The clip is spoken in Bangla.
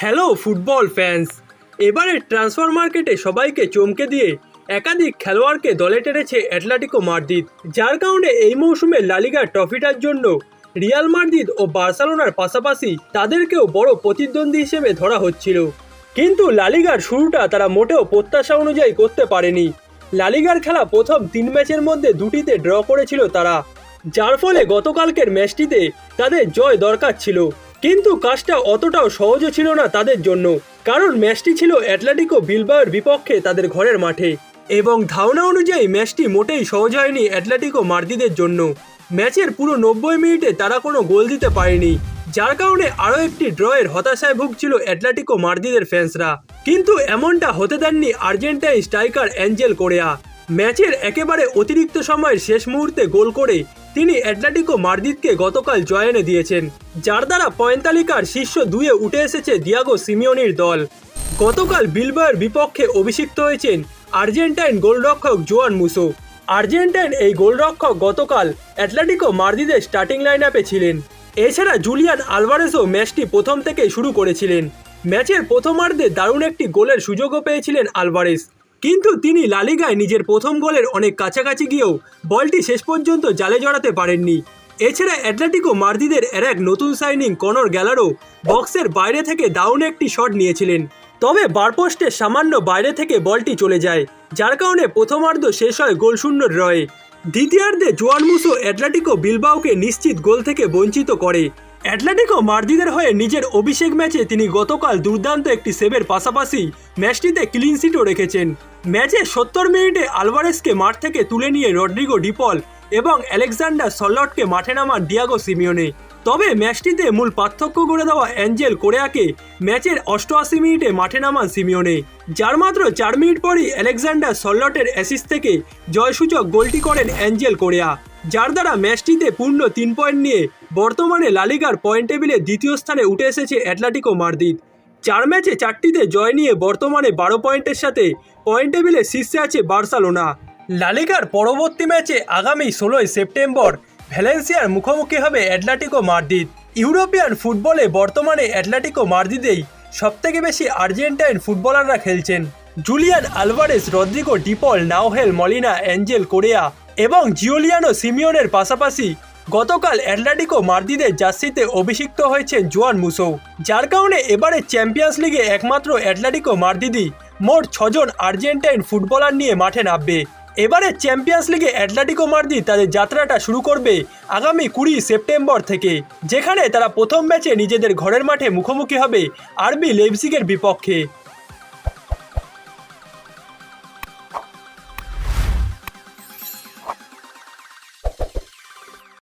হ্যালো ফুটবল ফ্যান্স, এবারে ট্রান্সফার মার্কেটে সবাইকে চমকে দিয়ে একাধিক খেলোয়াড়কে দলে টেনেছে অ্যাটলেটিকো মাদ্রিদ, যার কারণে এই মৌসুমে লালিগার ট্রফিটার জন্য রিয়াল মাদ্রিদ ও বার্সেলোনার পাশাপাশি তাদেরকেও বড় প্রতিদ্বন্দ্বী হিসেবে ধরা হচ্ছিল। কিন্তু লালিগার শুরুটা তারা মোটেও প্রত্যাশা অনুযায়ী করতে পারেনি। লালিগার খেলা প্রথম তিন ম্যাচের মধ্যে দুটিতে ড্র করেছিল তারা, যার ফলে গতকালকের ম্যাচটিতে তাদের জয় দরকার ছিল। কিন্তু কাজটা অতটাও সহজও ছিল না তাদের জন্য। কারণ ম্যাচটি ছিল অ্যাটলেটিকো বিলবাওয়ের বিপক্ষে তাদের ঘরের মাঠে। এবং ধারণা অনুযায়ী ম্যাচটি মোটেই সহজ হয়নি অ্যাটলেটিকো মার্দিদের জন্য। ম্যাচের পুরো নব্বই মিনিটে তারা কোনো গোল দিতে পারেনি, যার কারণে আরও একটি ড্রয়ের হতাশায় ভুগছিল অ্যাটলেটিকো মার্দিদের ফ্যান্সরা। কিন্তু এমনটা হতে দেননি আর্জেন্টাইন স্ট্রাইকার অ্যাঞ্জেল কোরেয়া। ম্যাচের একেবারে অতিরিক্ত সময়ের শেষ মুহূর্তে গোল করে তিনি অ্যাটলেটিকো মার্দিদকে গতকাল জয় এনে দিয়েছেন, যার দ্বারা পয়েন্ট তালিকার শীর্ষ দুয়ে উঠে এসেছে দিয়াগো সিমিওনির দল। গতকাল বিলবয়ের বিপক্ষে অভিষিক্ত হয়েছেন আর্জেন্টাইন গোলরক্ষক জোয়ান মুসো। আর্জেন্টাইন এই গোলরক্ষক গতকাল অ্যাটলেটিকো মার্দিদের স্টার্টিং লাইন আপে ছিলেন। এছাড়া জুলিয়ান আলভারেসও ম্যাচটি প্রথম থেকে শুরু করেছিলেন। ম্যাচের প্রথমার্ধে দারুণ একটি গোলের সুযোগও পেয়েছিলেন আলভারেস। কিন্তু তিনি লালিগায় নিজের প্রথম গোলের অনেক কাছাকাছি গিয়েও বলটি শেষ পর্যন্ত জালে জড়াতে পারেননি। এছাড়া অ্যাটলেটিকো মার্দিদের এর এক নতুন সাইনিং কনর গ্যালারো বক্সের বাইরে থেকে দারুণ একটি শট নিয়েছিলেন। তবে বারপোস্টের সামান্য বাইরে থেকে বলটি চলে যায়, যার কারণে প্রথমার্ধ শেষ হয় গোলশূন্য রয়ে। দ্বিতীয়ার্ধে জোয়ান মুসো অ্যাটলেটিকো বিলবাওকে নিশ্চিত গোল থেকে বঞ্চিত করে। অ্যাটলেটিকো মার্জিদের হয়ে নিজের অভিষেক ম্যাচে তিনি গতকাল দুর্দান্ত একটি সেভের পাশাপাশি ম্যাচটিতে ক্লিনশিটও রেখেছেন। ম্যাচে সত্তর মিনিটে আলভারেসকে মাঠ থেকে তুলে নিয়ে রড্রিগো ডিপল এবং অ্যালেকজান্ডার সল্লটকে মাঠে নামান ডিয়াগো সিমিওনে। তবে ম্যাচটিতে মূল পার্থক্য করে দেওয়া অ্যাঞ্জেল কোরেয়াকে ম্যাচের অষ্টআশি মিনিটে মাঠে নামান সিমিওনে, যার মাত্র চার মিনিট পরই আলেকজান্ডার সল্লটের অ্যাসিস থেকে জয়সূচক গোলটি করেন অ্যাঞ্জেল কোরেয়া, যার দ্বারা ম্যাচটিতে পূর্ণ তিন পয়েন্ট নিয়ে বর্তমানে লালিগার পয়েন্ট টেবিলে দ্বিতীয় স্থানে উঠে এসেছে অ্যাটলেটিকো মার্দিদ চার ম্যাচে চারটিতে জয় নিয়ে বর্তমানে বারো পয়েন্টের সাথে পয়েন্ট টেবিলে শীর্ষে আছে বার্সেলোনা। লালিগার পরবর্তী ম্যাচে আগামী ষোলোই সেপ্টেম্বর ভ্যালেন্সিয়ার মুখোমুখি হবে অ্যাটলেটিকো মার্দিদ ইউরোপিয়ান ফুটবলে বর্তমানে অ্যাটলেটিকো মার্দিদেই সবথেকে বেশি আর্জেন্টাইন ফুটবলাররা খেলছেন। Julian Alvarez, Rodrigo De Paul, Nahuel Molina, Angel Correa এবং জিওলিয়ানো সিমিওনের পাশাপাশি গতকাল অ্যাটলেটিকো মার্দিদের জার্সিতে অভিষিক্ত হয়েছেন জোয়ান মুসো। যার কারণে এবারে চ্যাম্পিয়ন্স লিগে একমাত্র অ্যাটলেটিকো মার্দিদি মোট ছজন আর্জেন্টাইন ফুটবলার নিয়ে মাঠে নামবে। এবারে চ্যাম্পিয়ন্স লিগে অ্যাটলেটিকো মার্দি তাদের যাত্রাটা শুরু করবে আগামী কুড়ি সেপ্টেম্বর থেকে, যেখানে তারা প্রথম ম্যাচে নিজেদের ঘরের মাঠে মুখোমুখি হবে আরবি লেভসিকের বিপক্ষে।